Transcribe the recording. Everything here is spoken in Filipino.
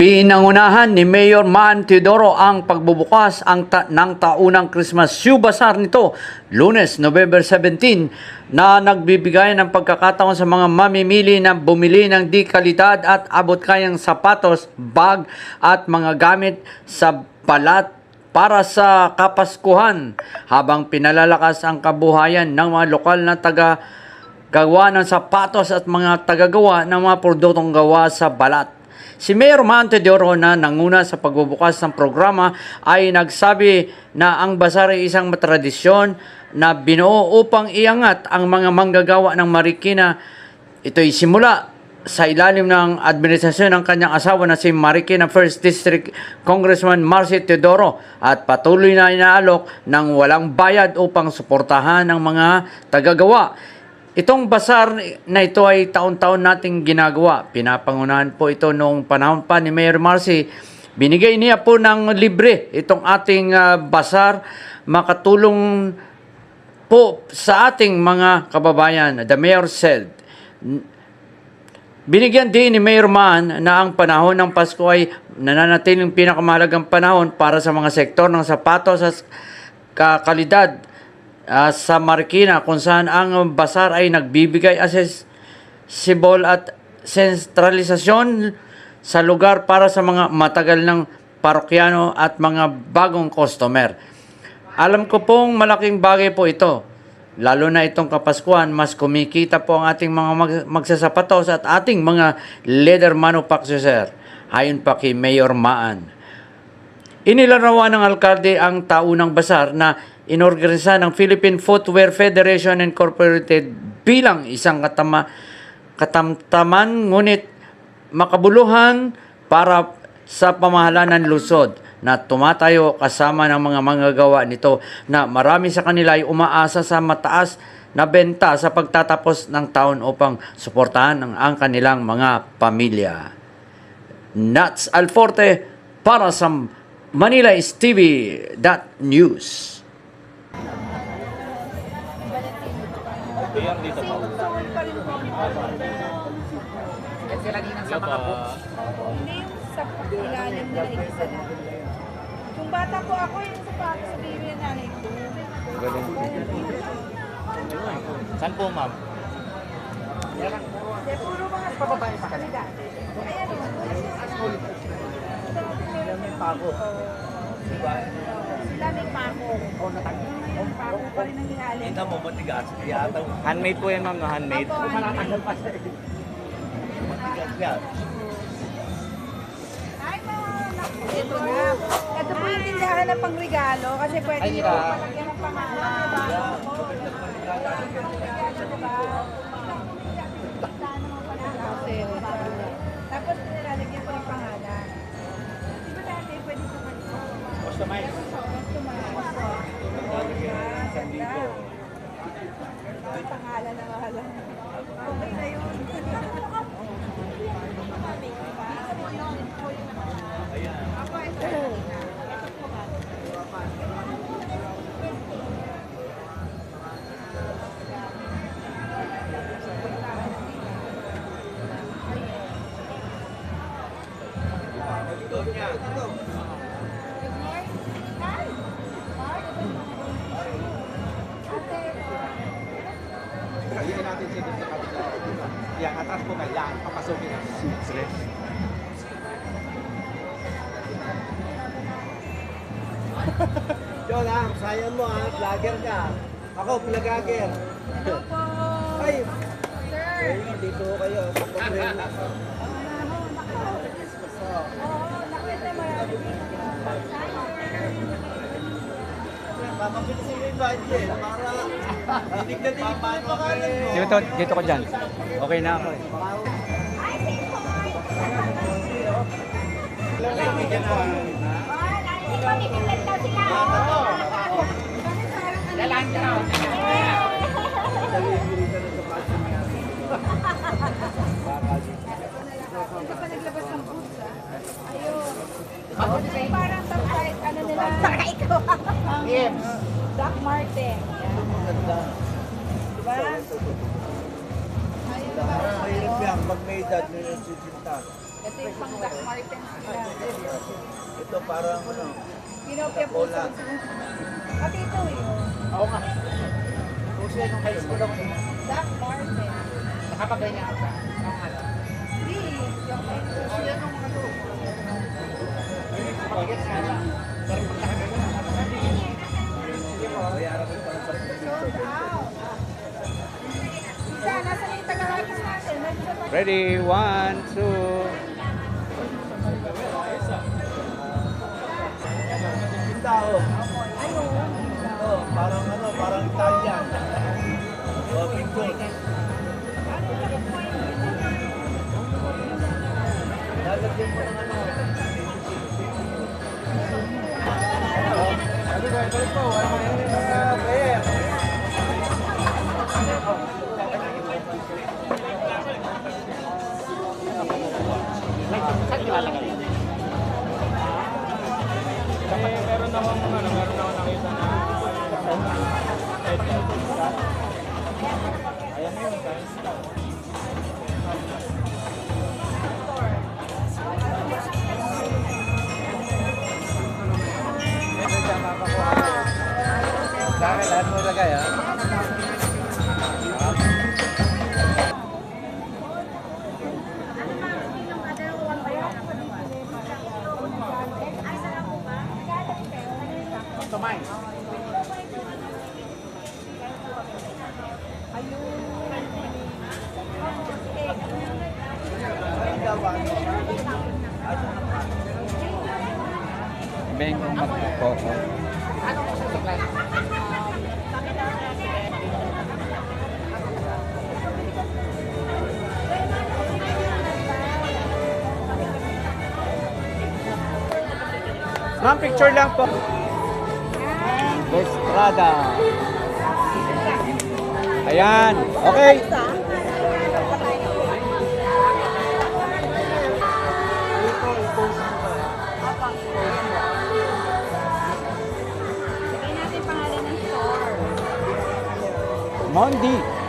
Pinangunahan ni Mayor Man Teodoro ang pagbubukas ang ta- ng taunang Christmas Shoe Bazaar nito, lunes, November 17, na nagbibigay ng pagkakataon sa mga mamimili na bumili ng di kalidad at abot kayang sapatos, bag at mga gamit sa balat para sa Kapaskuhan habang pinalalakas ang kabuhayan ng mga lokal na taga gawa ng sapatos at mga tagagawa ng mga produktong gawa sa balat. Si Mayor Mante de Oro na nanguna sa pagbubukas ng programa ay nagsabi na ang basar ay isang matradisyon na binuo upang iangat ang mga manggagawa ng Marikina. Ito'y simula sa ilalim ng administrasyon ng kanyang asawa na si Marikina 1st District Congressman Marcy Teodoro at patuloy na inaalok ng walang bayad upang suportahan ng mga tagagawa. Itong basar na ito ay taon-taon nating ginagawa. Pinapangunahan po ito noong panahon pa ni Mayor Marcy. Binigay niya po ng libre itong ating ah, basar makatulong po sa ating mga kababayan. The Mayor said, Binigyan din ni Mayor Man na ang panahon ng Pasko ay nananatiling pinakamahalagang panahon para sa mga sektor ng sapatos at kakalidad ah, sa Marikina kung saan ang basar ay nagbibigay accessible at sentralisasyon sa lugar para sa mga matagal ng parokyano at mga bagong customer. Alam ko pong malaking bagay po ito. Lalo na itong Kapaskuhan, mas kumikita po ang ating mga mag- magsasapatos at ating mga leather manufacturer. Ayon pa kay Mayor Maan. Inilarawan ng alkalde ang taunang basar na inorganisa ng Philippine Footwear Federation Incorporated bilang isang katama, katamtaman ngunit makabuluhan para sa pamahalaan ng lungsod na tumatayo kasama ng mga manggagawa nito na marami sa kanila ay umaasa sa mataas na benta sa pagtatapos ng taon upang suportahan ang, ang kanilang mga pamilya. Nats Alforte para sa Manila is TV Ayan dito po. Sila din ang Hello po. Hindi yung sa ilalim nila isa na. Kung bata po ako, yung sapatos sa baby na nanay ko. Saan po ma'am? Hindi, puro mga pababae pa kanila. Ayan o. Sila may pako. Sila may pako. O, natanggal. Yung pako pa rin ang ilalim. Kita mo, matigas. Yata, Handmade po yan ma'am, no? handmade. Opo, matatanggal pa siya. Matigas yan. Ay, ma, naku, ito na. Ito po yung tindahan ng pangregalo kasi pwede nyo po palagyan ng pangalan. diba? Kasi, Customize. May pangalan na mahala. Okay na yun. Ako, ito. Kaliyan natin siya doon sa kabila. Yan, atras po nga. Yan, papasukin natin. Sige. Jolam, sayang mo ha. Vlogger ka. Ako, vlogger. Ay, Sir! ay, dito kayo. Pag-friend na. Oo, nakita Papapilisin mo yung budget para hindi na din yung pangalan mo. Dito, dito ko dyan. Okay na ako eh. Hindi may edad na yung sisinta. Ito yung pang Doc Martens nila. Ito parang ano, Pinopia po sa At ito eh. Oo nga. Kasi nung high school ako, Doc Martens. nakapaganyan ako. Ano. Hindi. Yung yan nung ano. Pag-gets nga lang. Pero pag nakaganyan, sold out. Ready, one, two. yung tao. Ano? Oh, parang ano, parang Italian. Oh, picture. Lalagyan mo ng ano. Ano ba? Balik po. Ano ba Saan nilalagay? Eh, meron akong ano, meron akong nakita na Ayan yun, guys. Bakit? Lahat mo lagay ha? Customize. Beng magkoko. Ano mo sa supply? Ma'am, picture lang po. Estrada. Ayan. Okay. Mondi.